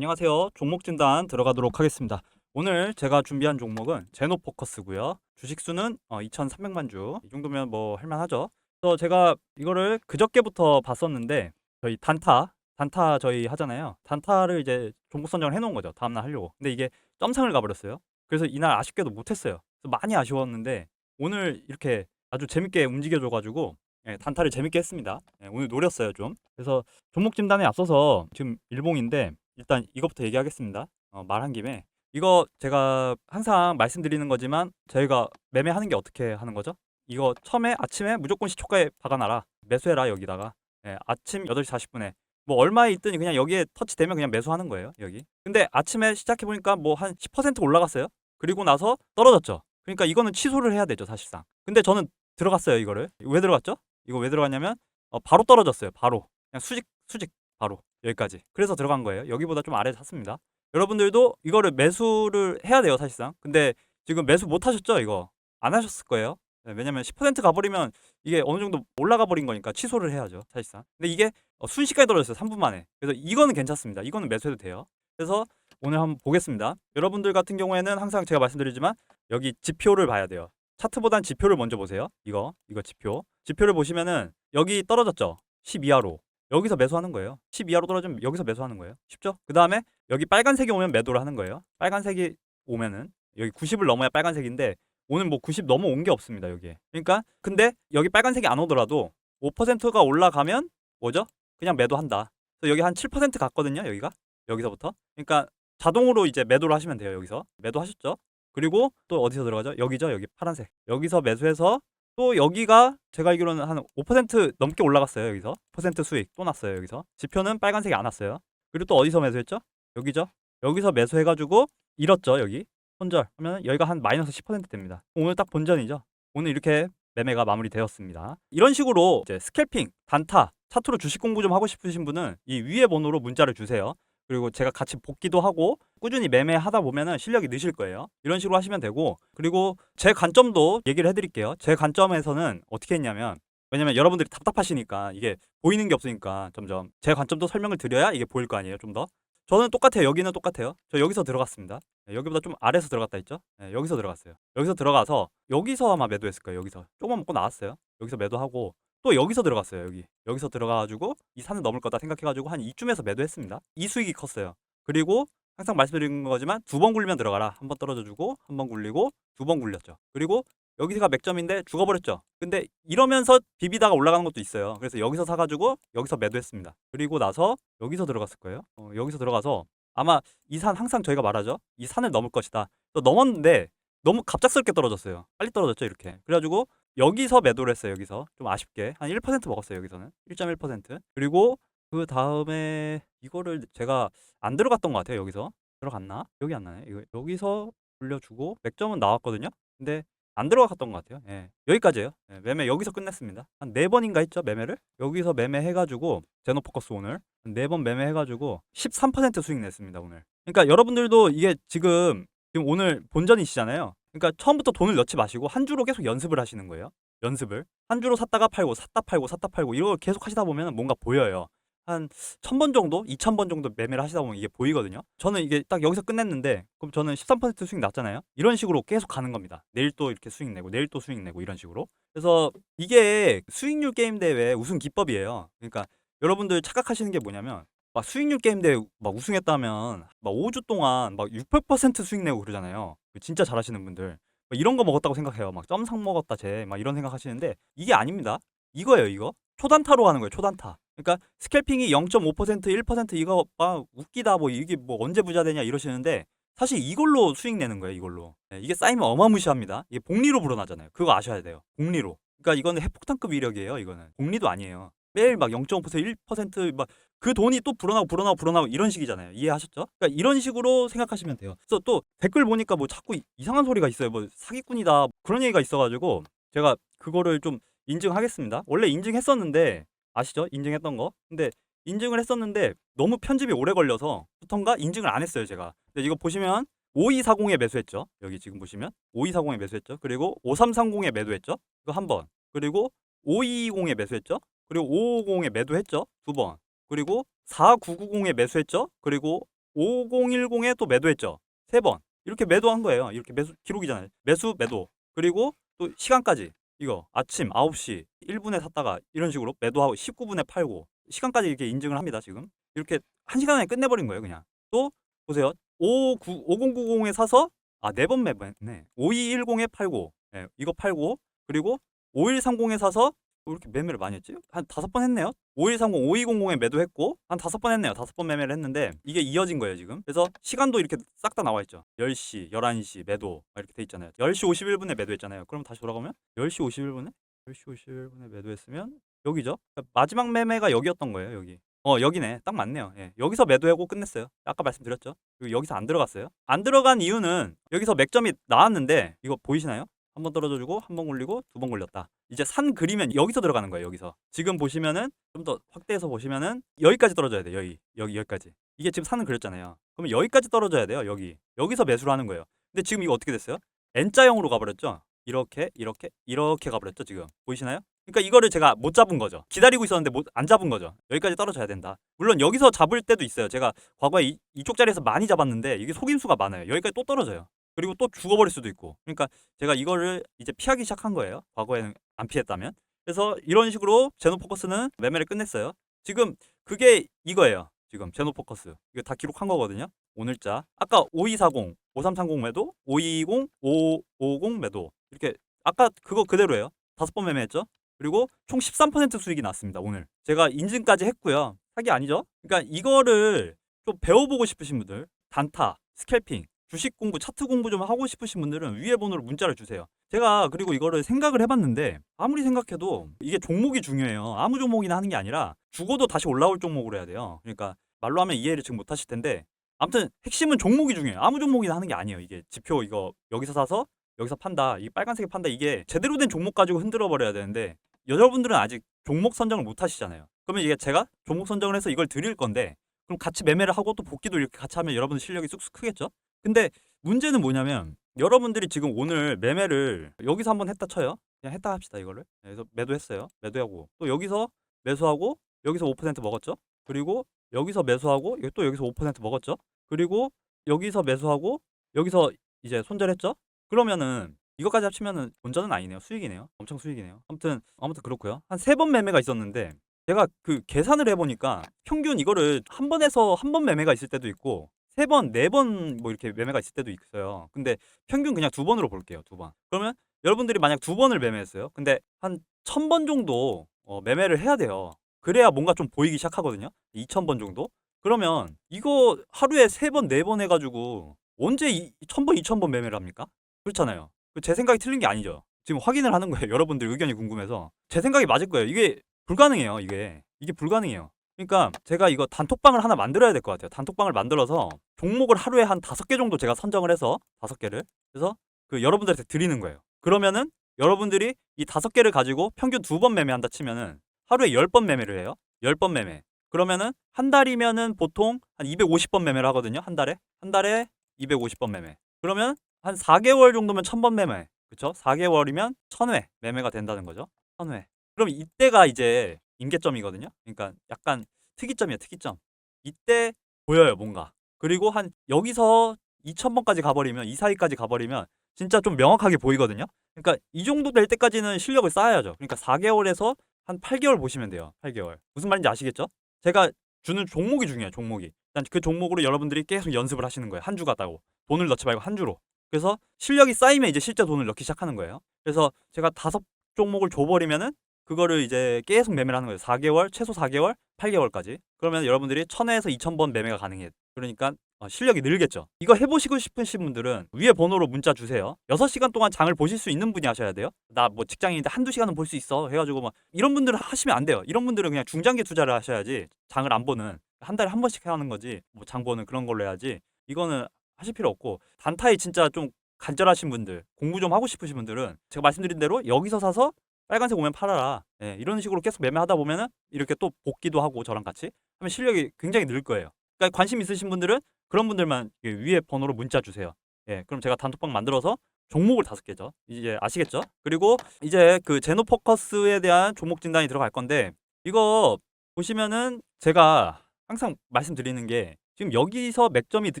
안녕하세요. 종목 진단 들어가도록 하겠습니다. 오늘 제가 준비한 종목은 제노포커스고요. 주식수는 어, 2,300만 주. 이 정도면 뭐 할만하죠. 그래서 제가 이거를 그저께부터 봤었는데 저희 단타 단타 저희 하잖아요. 단타를 이제 종목 선정을 해놓은 거죠. 다음날 하려고. 근데 이게 점상을 가버렸어요. 그래서 이날 아쉽게도 못했어요. 많이 아쉬웠는데 오늘 이렇게 아주 재밌게 움직여줘가지고 예, 단타를 재밌게 했습니다. 예, 오늘 노렸어요 좀. 그래서 종목 진단에 앞서서 지금 일봉인데 일단 이것부터 얘기하겠습니다. 어, 말한 김에 이거 제가 항상 말씀드리는 거지만 저희가 매매하는 게 어떻게 하는 거죠? 이거 처음에 아침에 무조건 시초가에 박아놔라. 매수해라 여기다가. 예, 아침 8시 40분에 뭐 얼마에 있든지 그냥 여기에 터치되면 그냥 매수하는 거예요 여기. 근데 아침에 시작해 보니까 뭐 한 10% 올라갔어요. 그리고 나서 떨어졌죠. 그러니까 이거는 취소를 해야 되죠 사실상. 근데 저는 들어갔어요 이거를. 왜 들어갔죠? 이거 왜 들어갔냐면 어, 바로 떨어졌어요. 바로 그냥 수직 수직 바로 여기까지. 그래서 들어간 거예요. 여기보다 좀 아래 샀습니다. 여러분들도 이거를 매수를 해야 돼요 사실상. 근데 지금 매수 못 하셨죠 이거 안 하셨을 거예요. 네, 왜냐면 10% 가버리면 이게 어느 정도 올라가 버린 거니까 취소를 해야죠 사실상. 근데 이게 어, 순식간에 떨어졌어요 3분 만에. 그래서 이거는 괜찮습니다. 이거는 매수해도 돼요. 그래서 오늘 한번 보겠습니다. 여러분들 같은 경우에는 항상 제가 말씀드리지만 여기 지표를 봐야 돼요. 차트보단 지표를 먼저 보세요. 이거 이거 지표. 지표를 보시면은 여기 떨어졌죠. 12하로. 여기서 매수하는 거예요. 12하로 떨어지면 여기서 매수하는 거예요. 쉽죠? 그 다음에 여기 빨간색이 오면 매도를 하는 거예요. 빨간색이 오면은 여기 90을 넘어야 빨간색인데 오늘 뭐 90 넘어온 게 없습니다 여기에. 그러니까 근데 여기 빨간색이 안 오더라도 5%가 올라가면 뭐죠? 그냥 매도한다. 그래서 여기 한 7% 갔거든요 여기가 여기서부터. 그러니까 자동으로 이제 매도를 하시면 돼요 여기서 매도하셨죠? 그리고 또 어디서 들어가죠? 여기죠 여기 파란색. 여기서 매수해서 또 여기가 제가 알기로는 한 5% 넘게 올라갔어요 여기서. 퍼센트 수익 또 났어요 여기서. 지표는 빨간색이 안 왔어요. 그리고 또 어디서 매수했죠? 여기죠? 여기서 매수해가지고 잃었죠 여기. 손절. 하면 여기가 한 마이너스 10% 됩니다. 오늘 딱 본전이죠? 오늘 이렇게 매매가 마무리되었습니다. 이런 식으로 이제 스캘핑 단타 차트로 주식 공부 좀 하고 싶으신 분은 이 위에 번호로 문자를 주세요 그리고 제가 같이 복기도 하고 꾸준히 매매하다 보면은 실력이 느실 거예요. 이런 식으로 하시면 되고 그리고 제 관점도 얘기를 해드릴게요. 제 관점에서는 어떻게 했냐면 왜냐면 여러분들이 답답하시니까 이게 보이는 게 없으니까 점점 제 관점도 설명을 드려야 이게 보일 거 아니에요. 좀 더. 저는 똑같아요. 여기는 똑같아요. 저 여기서 들어갔습니다. 네, 여기보다 좀 아래서 들어갔다 했죠? 네, 여기서 들어갔어요. 여기서 들어가서 여기서 아마 매도했을 거예요. 여기서 조금만 먹고 나왔어요. 여기서 매도하고 또 여기서 들어갔어요. 여기 여기서 들어가가지고 이 산을 넘을 거다 생각해가지고 한 이쯤에서 매도했습니다. 이 수익이 컸어요. 그리고 항상 말씀드리는 거지만 두 번 굴리면 들어가라. 한 번 떨어져주고 한 번 굴리고 두 번 굴렸죠. 그리고 여기가 맥점인데 죽어버렸죠. 근데 이러면서 비비다가 올라가는 것도 있어요. 그래서 여기서 사가지고 여기서 매도했습니다. 그리고 나서 여기서 들어갔을 거예요. 어, 여기서 들어가서 아마 이 산 항상 저희가 말하죠. 이 산을 넘을 것이다. 또 넘었는데 너무 갑작스럽게 떨어졌어요. 빨리 떨어졌죠 이렇게. 그래가지고 여기서 매도를 했어요. 여기서 좀 아쉽게 한 1% 먹었어요. 여기서는 1.1% 그리고 그 다음에 이거를 제가 안 들어갔던 것 같아요. 여기서 들어갔나? 여기 안 나네. 여기서 돌려주고 맥점은 나왔거든요. 근데 안 들어갔던 것 같아요. 예. 여기까지예요. 예, 매매 여기서 끝냈습니다. 한 네 번인가 했죠 매매를? 여기서 매매해가지고 제노포커스 오늘 네 번 매매해가지고 13% 수익 냈습니다 오늘. 그러니까 여러분들도 이게 지금 지금 오늘 본전이시잖아요. 그러니까 처음부터 돈을 넣지 마시고 한 주로 계속 연습을 하시는 거예요. 연습을 한 주로 샀다가 팔고 샀다 팔고 샀다 팔고 이걸 계속 하시다 보면 뭔가 보여요. 한 천 번 정도, 이천 번 정도 매매를 하시다 보면 이게 보이거든요. 저는 이게 딱 여기서 끝냈는데 그럼 저는 13% 수익 났잖아요. 이런 식으로 계속 가는 겁니다. 내일 또 이렇게 수익 내고 내일 또 수익 내고 이런 식으로. 그래서 이게 수익률 게임 대회 우승 기법이에요. 그러니까 여러분들 착각하시는 게 뭐냐면 막 수익률 게임 대회 막 우승했다면 막 5주 동안 막 600% 수익 내고 그러잖아요. 진짜 잘하시는 분들. 막 이런 거 먹었다고 생각해요. 막 점상 먹었다 쟤. 막 이런 생각 하시는데 이게 아닙니다. 이거예요, 이거. 초단타로 하는 거예요, 초단타. 그러니까 스캘핑이 0.5% 1% 이거 아 웃기다 뭐 이게 뭐 언제 부자 되냐 이러시는데 사실 이걸로 수익 내는 거예요, 이걸로. 네, 이게 쌓이면 어마무시합니다. 이게 복리로 불어나잖아요. 그거 아셔야 돼요. 복리로. 그러니까 이거는 핵폭탄급 위력이에요, 이거는. 복리도 아니에요. 매일 막 0.5% 1%막 그 돈이 또 불어나고 불어나고 불어나고 이런 식이잖아요. 이해하셨죠? 그러니까 이런 식으로 생각하시면 돼요. 그래서 또 댓글 보니까 뭐 자꾸 이상한 소리가 있어요. 뭐 사기꾼이다 그런 얘기가 있어가지고 제가 그거를 좀 인증하겠습니다. 원래 인증했었는데 아시죠? 인증했던 거. 근데 인증을 했었는데 너무 편집이 오래 걸려서 부턴가 인증을 안 했어요. 제가. 근데 이거 보시면 5240에 매수했죠. 여기 지금 보시면 5240에 매수했죠. 그리고 5330에 매도했죠. 이거 한 번. 그리고 5220에 매수했죠. 그리고 550에 매도했죠. 두 번. 그리고 4990에 매수했죠. 그리고 5010에 또 매도했죠. 세 번. 이렇게 매도한 거예요. 이렇게 매수 기록이잖아요. 매수 매도. 그리고 또 시간까지 이거 아침 9시 1분에 샀다가 이런 식으로 매도하고 19분에 팔고 시간까지 이렇게 인증을 합니다. 지금. 이렇게 한 시간 안에 끝내버린 거예요. 그냥. 또 보세요. 59, 5090에 사서 아, 네 번 매매했네. 5210에 팔고, 예, 이거 팔고, 그리고 5130에 사서 왜 이렇게 매매를 많이 했지? 한 다섯 번 했네요. 5130, 5200에 매도했고, 한 다섯 번 했네요. 다섯 번 매매를 했는데, 이게 이어진 거예요, 지금. 그래서 시간도 이렇게 싹 다 나와 있죠. 10시, 11시 매도, 막 이렇게 돼 있잖아요. 10시 51분에 매도했잖아요. 그럼 다시 돌아가면, 10시 51분에? 10시 51분에 매도했으면, 여기죠. 그러니까 마지막 매매가 여기였던 거예요, 여기. 어 여기네 딱 맞네요 예. 여기서 매도하고 끝냈어요 아까 말씀드렸죠 여기서 안 들어갔어요 안 들어간 이유는 여기서 맥점이 나왔는데 이거 보이시나요 한 번 떨어져주고 한 번 굴리고 두 번 굴렸다 이제 산 그리면 여기서 들어가는 거예요 여기서 지금 보시면은 좀 더 확대해서 보시면은 여기까지 떨어져야 돼요 여기 여기 여기까지 이게 지금 산을 그렸잖아요 그러면 여기까지 떨어져야 돼요 여기 여기서 매수를 하는 거예요 근데 지금 이거 어떻게 됐어요 N자형으로 가버렸죠 이렇게 이렇게 이렇게 가버렸죠 지금 보이시나요 그러니까 이거를 제가 못 잡은 거죠. 기다리고 있었는데 못, 안 잡은 거죠. 여기까지 떨어져야 된다. 물론 여기서 잡을 때도 있어요. 제가 과거에 이, 이쪽 자리에서 많이 잡았는데 이게 속임수가 많아요. 여기까지 또 떨어져요. 그리고 또 죽어버릴 수도 있고. 그러니까 제가 이거를 이제 피하기 시작한 거예요. 과거에는 안 피했다면. 그래서 이런 식으로 제노포커스는 매매를 끝냈어요. 지금 그게 이거예요. 지금 제노포커스. 이거 다 기록한 거거든요. 오늘자. 아까 5240, 5330 매도, 520, 550 매도. 이렇게 아까 그거 그대로예요. 다섯 번 매매했죠. 그리고 총 13% 수익이 났습니다. 오늘 제가 인증까지 했고요. 사기 아니죠? 그러니까 이거를 좀 배워보고 싶으신 분들, 단타, 스캘핑, 주식 공부, 차트 공부 좀 하고 싶으신 분들은 위에 번호로 문자를 주세요. 제가 그리고 이거를 생각을 해봤는데 아무리 생각해도 이게 종목이 중요해요. 아무 종목이나 하는 게 아니라 죽어도 다시 올라올 종목으로 해야 돼요. 그러니까 말로 하면 이해를 지금 못하실 텐데 아무튼 핵심은 종목이 중요해요. 아무 종목이나 하는 게 아니에요. 이게 지표 이거 여기서 사서 여기서 판다. 이 빨간색에 판다. 이게 제대로 된 종목 가지고 흔들어 버려야 되는데 여러분들은 아직 종목 선정을 못 하시잖아요. 그러면 이게 제가 종목 선정을 해서 이걸 드릴 건데 그럼 같이 매매를 하고 또 복귀도 이렇게 같이 하면 여러분들 실력이 쑥쑥 크겠죠? 근데 문제는 뭐냐면 여러분들이 지금 오늘 매매를 여기서 한번 했다 쳐요. 그냥 했다 합시다 이거를. 그래서 매도했어요. 매도하고 또 여기서 매수하고 여기서 5% 먹었죠. 그리고 여기서 매수하고 또 여기서 5% 먹었죠. 그리고 여기서 매수하고 여기서 이제 손절했죠. 그러면은 이것까지 합치면은 본전은 아니네요. 수익이네요. 엄청 수익이네요. 아무튼 아무튼 그렇고요. 한 세 번 매매가 있었는데 제가 그 계산을 해보니까 평균 이거를 한 번에서 한 번 매매가 있을 때도 있고 세 번, 네 번 뭐 이렇게 매매가 있을 때도 있어요. 근데 평균 그냥 두 번으로 볼게요. 두 번. 그러면 여러분들이 만약 두 번을 매매했어요. 근데 한 천 번 정도 어, 매매를 해야 돼요. 그래야 뭔가 좀 보이기 시작하거든요. 2천 번 정도. 그러면 이거 하루에 세 번, 네 번 해가지고 언제 이, 천 번, 이천 번 매매를 합니까? 그렇잖아요. 그제 생각이 틀린 게 아니죠. 지금 확인을 하는 거예요. 여러분들 의견이 궁금해서. 제 생각이 맞을 거예요. 이게 불가능해요. 이게. 이게 불가능해요. 그러니까 제가 이거 단톡방을 하나 만들어야 될 것 같아요. 단톡방을 만들어서 종목을 하루에 한 다섯 개 정도 제가 선정을 해서 다섯 개를 그래서 그 여러분들한테 드리는 거예요. 그러면은 여러분들이 이 다섯 개를 가지고 평균 두 번 매매한다 치면은 하루에 열 번 매매를 해요. 열 번 매매. 그러면은 한 달이면은 보통 한 250번 매매를 하거든요. 한 달에. 한 달에 250번 매매. 그러면 한 4개월 정도면 1000번 매매. 그쵸? 4개월이면 1000회 매매가 된다는 거죠. 1000회. 그럼 이때가 이제 임계점이거든요. 그러니까 약간 특이점이에요, 특이점. 이때 보여요, 뭔가. 그리고 한 여기서 2000번까지 가버리면 이 사이까지 가버리면 진짜 좀 명확하게 보이거든요. 그러니까 이 정도 될 때까지는 실력을 쌓아야죠. 그러니까 4개월에서 한 8개월 보시면 돼요. 8개월. 무슨 말인지 아시겠죠? 제가 주는 종목이 중요해요, 종목이. 일단 그 종목으로 여러분들이 계속 연습을 하시는 거예요. 한주 갔다고. 돈을 넣지 말고 한 주로. 그래서 실력이 쌓이면 이제 실제 돈을 넣기 시작하는 거예요. 그래서 제가 다섯 종목을 줘버리면은 그거를 이제 계속 매매를 하는 거예요. 4개월, 최소 4개월, 8개월까지. 그러면 여러분들이 1000회에서 2000번 매매가 가능해요. 그러니까 어, 실력이 늘겠죠. 이거 해보시고 싶으신 분들은 위에 번호로 문자 주세요. 6시간 동안 장을 보실 수 있는 분이 하셔야 돼요. 나 뭐 직장인인데 한두 시간은 볼 수 있어. 해가지고 막 이런 분들은 하시면 안 돼요. 이런 분들은 그냥 중장기 투자를 하셔야지 장을 안 보는 한 달에 한 번씩 하는 거지 뭐 장 보는 그런 걸로 해야지 이거는 하실 필요 없고 단타에 진짜 좀 간절하신 분들 공부 좀 하고 싶으신 분들은 제가 말씀드린 대로 여기서 사서 빨간색 오면 팔아라. 예, 이런 식으로 계속 매매하다 보면은 이렇게 또 복기도 하고 저랑 같이 하면 실력이 굉장히 늘 거예요. 그러니까 관심 있으신 분들은 그런 분들만 이 위에 번호로 문자 주세요. 예, 그럼 제가 단톡방 만들어서 종목을 다섯 개죠. 이제 아시겠죠? 그리고 이제 그 제노 포커스에 대한 종목 진단이 들어갈 건데 이거 보시면은 제가 항상 말씀드리는 게 지금 여기서 맥점이 드-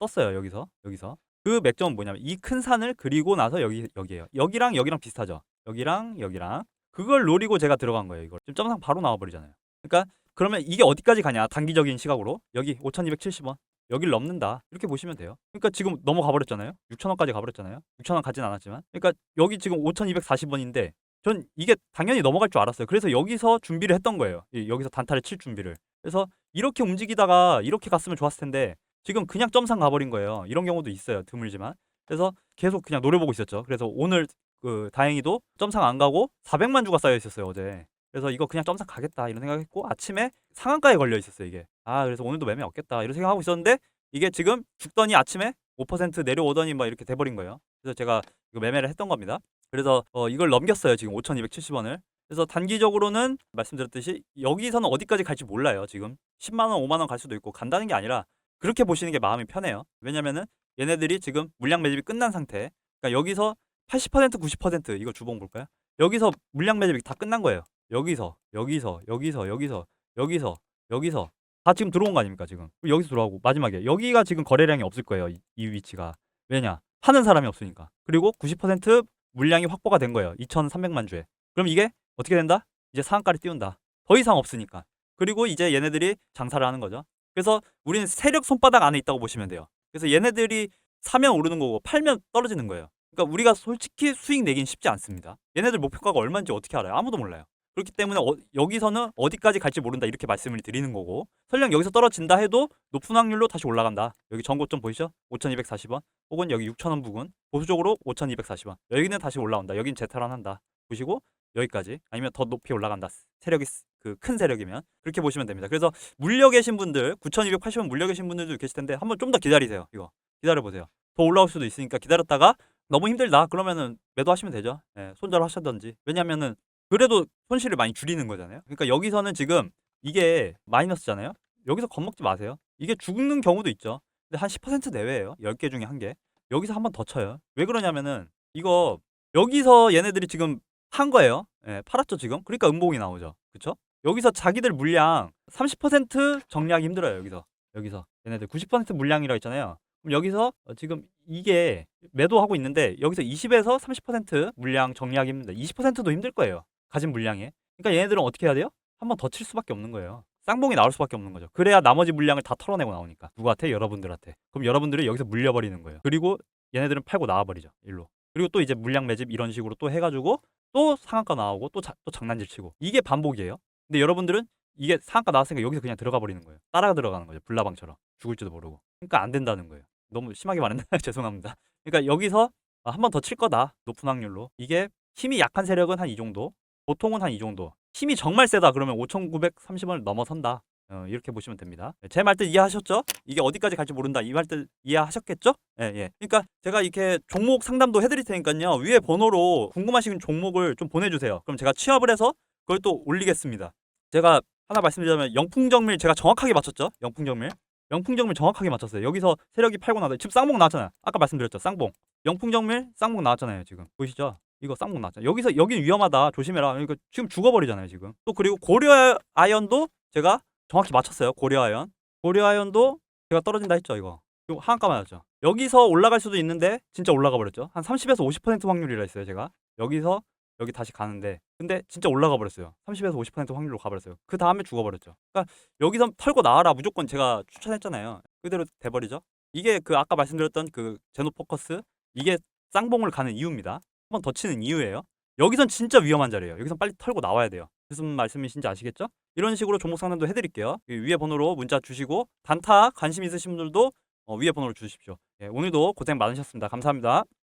떴어요. 여기서. 여기서. 그 맥점은 뭐냐면 이 큰 산을 그리고 나서 여기 여기에요. 여기랑 여기랑 비슷하죠. 여기랑 여기랑 그걸 노리고 제가 들어간 거예요. 이걸 지금 점상 바로 나와 버리잖아요. 그러니까 그러면 이게 어디까지 가냐? 단기적인 시각으로 여기 5,270원 여기를 넘는다 이렇게 보시면 돼요. 그러니까 지금 넘어가 버렸잖아요. 6,000원까지 가버렸잖아요. 6,000원 가진 않았지만 그러니까 여기 지금 5,240원인데 전 이게 당연히 넘어갈 줄 알았어요. 그래서 여기서 준비를 했던 거예요. 이- 여기서 단타를 칠 준비를. 그래서 이렇게 움직이다가 이렇게 갔으면 좋았을 텐데 지금 그냥 점상 가버린 거예요. 이런 경우도 있어요. 드물지만. 그래서 계속 그냥 노려보고 있었죠. 그래서 오늘 그 다행히도 점상 안 가고 400만 주가 쌓여 있었어요 어제. 그래서 이거 그냥 점상 가겠다 이런 생각했고 아침에 상한가에 걸려 있었어요 이게. 아 그래서 오늘도 매매 없겠다 이런 생각하고 있었는데 이게 지금 죽더니 아침에 5% 내려오더니 막 이렇게 돼버린 거예요. 그래서 제가 이거 매매를 했던 겁니다. 그래서 어, 이걸 넘겼어요 지금 5,270원을. 그래서 단기적으로는 말씀드렸듯이 여기서는 어디까지 갈지 몰라요 지금 10만 원, 5만 원 갈 수도 있고 간다는 게 아니라 그렇게 보시는 게 마음이 편해요. 왜냐면은 얘네들이 지금 물량 매집이 끝난 상태. 그러니까 여기서 80% 90% 이거 주봉 볼까요? 여기서 물량 매집이 다 끝난 거예요. 여기서 여기서 여기서 여기서 여기서 여기서. 다 지금 들어온 거 아닙니까 지금? 여기서 들어가고 마지막에. 여기가 지금 거래량이 없을 거예요 이, 이 위치가. 왜냐? 파는 사람이 없으니까. 그리고 90% 물량이 확보가 된 거예요 2,300만 주에. 그럼 이게 어떻게 된다? 이제 상한가를 띄운다. 더 이상 없으니까. 그리고 이제 얘네들이 장사를 하는 거죠. 그래서 우리는 세력 손바닥 안에 있다고 보시면 돼요. 그래서 얘네들이 사면 오르는 거고 팔면 떨어지는 거예요 그러니까 우리가 솔직히 수익 내긴 쉽지 않습니다. 얘네들 목표가가 얼마인지 어떻게 알아요? 아무도 몰라요. 그렇기 때문에 어- 여기서는 어디까지 갈지 모른다 이렇게 말씀을 드리는 거고 설령 여기서 떨어진다 해도 높은 확률로 다시 올라간다. 여기 전고점 보이시죠? 5240원 혹은 여기 6000원 부근 보수적으로 5240원 여기는 다시 올라온다. 여긴 재탈환한다. 보시고 여기까지 아니면 더 높이 올라간다. 세력이 그 큰 세력이면 그렇게 보시면 됩니다. 그래서 물려 계신 분들 9280원 물려 계신 분들도 계실 텐데 한번 좀 더 기다리세요 이거. 기다려 보세요. 더 올라올 수도 있으니까 기다렸다가 너무 힘들다 그러면은 매도하시면 되죠 예, 손절 하셨던지 왜냐면은 그래도 손실을 많이 줄이는 거잖아요. 그러니까 여기서는 지금 이게 마이너스잖아요. 여기서 겁먹지 마세요. 이게 죽는 경우도 있죠. 근데 한 10% 내외예요. 10개 중에 한 개. 여기서 한 번 더 쳐요. 왜 그러냐면은 이거 여기서 얘네들이 지금 한 거예요. 예, 팔았죠, 지금. 그러니까 음봉이 나오죠. 그쵸 여기서 자기들 물량 30% 정리하기 힘들어요, 여기서. 여기서. 얘네들 90% 물량이라고 했잖아요. 그럼 여기서 어, 지금 이게 매도하고 있는데 여기서 20에서 30% 물량 정리하기 힘든데 20%도 힘들 거예요. 가진 물량에. 그러니까 얘네들은 어떻게 해야 돼요? 한 번 더 칠 수밖에 없는 거예요. 쌍봉이 나올 수밖에 없는 거죠. 그래야 나머지 물량을 다 털어내고 나오니까. 누구한테? 여러분들한테. 그럼 여러분들은 여기서 물려버리는 거예요. 그리고 얘네들은 팔고 나와버리죠. 일로. 그리고 또 이제 물량 매집 이런 식으로 또 해가지고 또 상한가 나오고 또, 자- 또 장난질 치고. 이게 반복이에요. 근데 여러분들은 이게 상한가 나왔으니까 여기서 그냥 들어가 버리는 거예요. 따라 들어가는 거죠. 불나방처럼. 죽을지도 모르고. 그러니까 안 된다는 거예요. 너무 심하게 말했나? 죄송합니다. 그러니까 여기서 한 번 더 칠 거다. 높은 확률로. 이게 힘이 약한 세력은 한 이 정도. 보통은 한 이 정도. 힘이 정말 세다 그러면 5,930원을 넘어선다. 어, 이렇게 보시면 됩니다. 제 말뜻 이해하셨죠? 이게 어디까지 갈지 모른다. 이 말뜻 이해하셨겠죠? 예, 예. 그러니까 제가 이렇게 종목 상담도 해드릴 테니까요. 위에 번호로 궁금하신 종목을 좀 보내주세요. 그럼 제가 취합을 해서 그걸 또 올리겠습니다. 제가 하나 말씀드리자면 영풍정밀 제가 정확하게 맞췄죠? 영풍정밀. 영풍정밀 정확하게 맞췄어요. 여기서 세력이 팔고 나서 지금 쌍봉 나왔잖아요. 아까 말씀드렸죠. 쌍봉. 영풍정밀 쌍봉 나왔잖아요. 지금 보이시죠? 이거 쌍봉 나왔잖아요. 여기서 여긴 위험하다. 조심해라. 그러니까 지금 죽어버리잖아요. 지금. 또 그리고 고려 아연도 제가 정확히 맞췄어요. 고려 아연. 고려 아연도 제가 떨어진다 했죠. 이거. 이거 한가 맞았죠. 여기서 올라갈 수도 있는데 진짜 올라가 버렸죠. 한 30에서 50% 확률이라 했어요. 제가. 여기서 여기 다시 가는데 근데 진짜 올라가 버렸어요. 30에서 50% 확률로 가버렸어요. 그 다음에 죽어버렸죠. 그러니까 여기서 털고 나와라 무조건 제가 추천했잖아요. 그대로 돼버리죠. 이게 그 아까 말씀드렸던 그 제노포커스 이게 쌍봉을 가는 이유입니다. 한 번 더 치는 이유예요. 여기선 진짜 위험한 자리예요. 여기선 빨리 털고 나와야 돼요. 무슨 말씀이신지 아시겠죠? 이런 식으로 종목 상담도 해드릴게요. 이 위에 번호로 문자 주시고 단타 관심 있으신 분들도 어, 위에 번호로 주십시오. 예, 오늘도 고생 많으셨습니다. 감사합니다.